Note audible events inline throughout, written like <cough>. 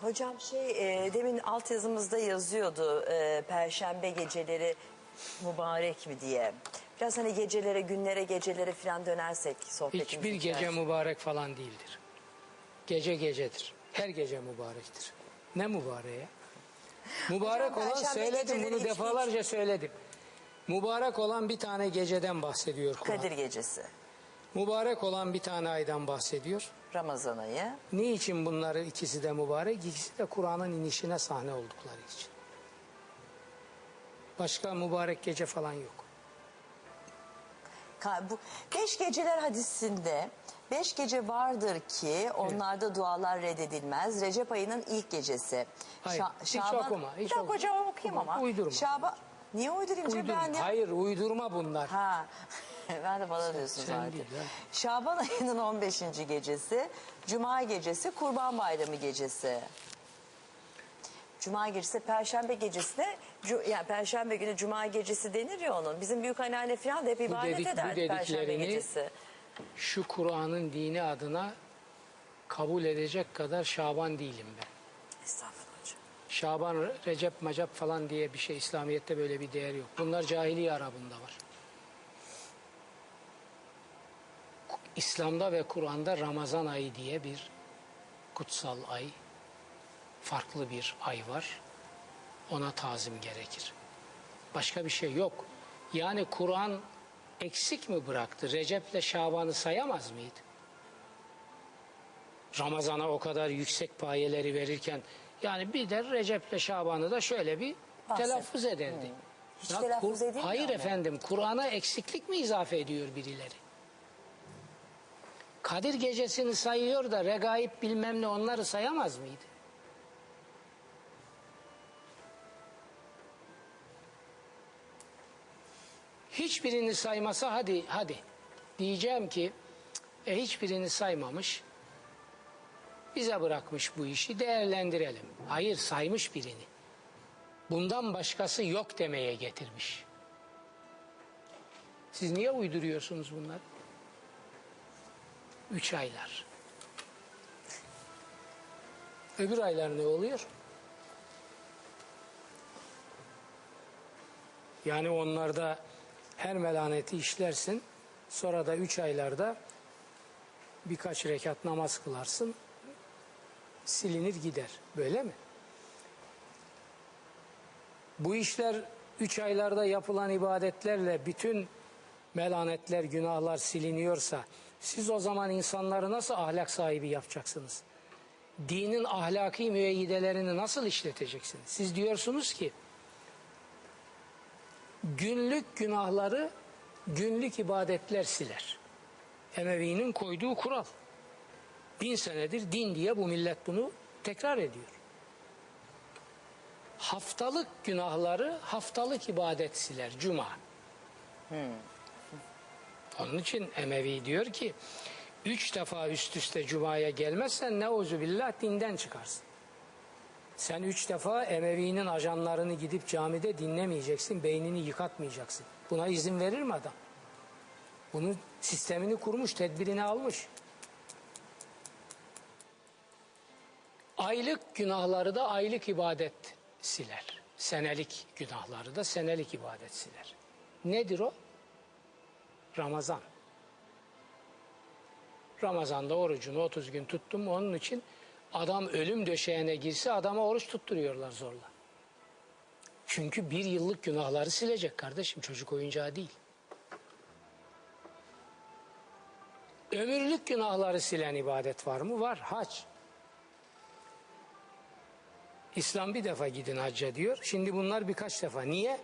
Hocam şey e, demin altyazımızda yazıyordu e, Perşembe geceleri mübarek mi diye. Biraz hani gecelere, günlere, gecelere falan dönersek sohbetimiz Hiçbir gece içerisinde. mübarek falan değildir. Gece gecedir. Her gece mübarektir. Ne mübareği? <laughs> Mübarek Hocam, olan Perşembe söyledim geceleri bunu hiç- defalarca söyledim. Mübarek olan bir tane geceden bahsediyor Kur'an. Kadir gecesi, Mübarek olan bir tane aydan bahsediyor. Ramazan ayı. Niçin bunları ikisi de mübarek? İkisi de Kur'an'ın inişine sahne oldukları için. Başka mübarek gece falan yok. Ka- Bu beş geceler hadisinde beş gece vardır ki onlarda dualar reddedilmez. Recep ayının ilk gecesi. Hayır, hiç okuma, Bir hiç dakika okuma. hocam okuyayım ama. Uydurma. Şaban. Niye uydurayım? Uydurma. ben de- Hayır uydurma bunlar. Ha. <laughs> ben de bana diyorsun sen zaten. Şaban ayının 15. gecesi, Cuma gecesi, Kurban Bayramı gecesi. Cuma gecesi, Perşembe gecesi de, yani Perşembe günü Cuma gecesi denir ya onun. Bizim büyük anneanne falan da hep ibadet dedik- bu eder Perşembe gecesi. Şu Kur'an'ın dini adına kabul edecek kadar Şaban değilim ben. Estağfurullah hocam. Şaban, Recep, Macap falan diye bir şey İslamiyet'te böyle bir değer yok. Bunlar cahiliye Arabında var. İslam'da ve Kur'an'da Ramazan ayı diye bir kutsal ay, farklı bir ay var. Ona tazim gerekir. Başka bir şey yok. Yani Kur'an eksik mi bıraktı? Recep'le Şaban'ı sayamaz mıydı? Ramazan'a o kadar yüksek payeleri verirken yani bir de Recep'le Şaban'ı da şöyle bir Bahset. telaffuz ederdi. Hiç telaffuz edilmiyor Hayır mu? efendim Kur'an'a eksiklik mi izafe ediyor birileri? Kadir gecesini sayıyor da regaib bilmem ne onları sayamaz mıydı? Hiçbirini saymasa hadi hadi diyeceğim ki e, hiçbirini saymamış bize bırakmış bu işi değerlendirelim. Hayır saymış birini. Bundan başkası yok demeye getirmiş. Siz niye uyduruyorsunuz bunları? Üç aylar. Öbür aylar ne oluyor? Yani onlarda her melaneti işlersin. Sonra da üç aylarda birkaç rekat namaz kılarsın. Silinir gider. Böyle mi? Bu işler üç aylarda yapılan ibadetlerle bütün melanetler, günahlar siliniyorsa siz o zaman insanları nasıl ahlak sahibi yapacaksınız? Dinin ahlaki müeyyidelerini nasıl işleteceksiniz? Siz diyorsunuz ki günlük günahları günlük ibadetler siler. Emevi'nin koyduğu kural. Bin senedir din diye bu millet bunu tekrar ediyor. Haftalık günahları haftalık ibadet siler. Cuma. Onun için Emevi diyor ki üç defa üst üste Cuma'ya gelmezsen ne billah dinden çıkarsın. Sen üç defa Emevi'nin ajanlarını gidip camide dinlemeyeceksin, beynini yıkatmayacaksın. Buna izin verir mi adam? Bunun sistemini kurmuş, tedbirini almış. Aylık günahları da aylık ibadet siler. Senelik günahları da senelik ibadet siler. Nedir o? Ramazan. Ramazan'da orucunu 30 gün tuttum onun için adam ölüm döşeğine girse adama oruç tutturuyorlar zorla. Çünkü bir yıllık günahları silecek kardeşim çocuk oyuncağı değil. Ömürlük günahları silen ibadet var mı? Var. Hac. İslam bir defa gidin hacca diyor. Şimdi bunlar birkaç defa. Niye?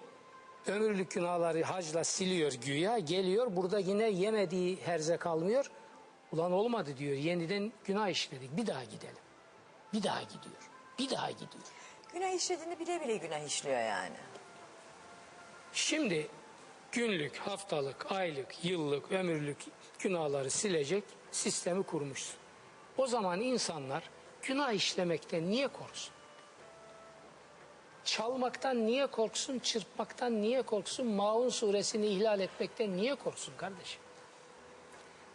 Ömürlük günahları hacla siliyor güya. Geliyor burada yine yemediği herze kalmıyor. Ulan olmadı diyor. Yeniden günah işledik. Bir daha gidelim. Bir daha gidiyor. Bir daha gidiyor. Günah işlediğini bile bile günah işliyor yani. Şimdi günlük, haftalık, aylık, yıllık, ömürlük günahları silecek sistemi kurmuşsun. O zaman insanlar günah işlemekten niye korksun? Çalmaktan niye korksun? Çırpmaktan niye korksun? Maun suresini ihlal etmekten niye korksun kardeşim?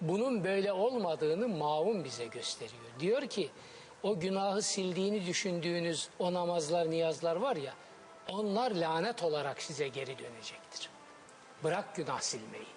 Bunun böyle olmadığını Maun bize gösteriyor. Diyor ki o günahı sildiğini düşündüğünüz o namazlar, niyazlar var ya onlar lanet olarak size geri dönecektir. Bırak günah silmeyi.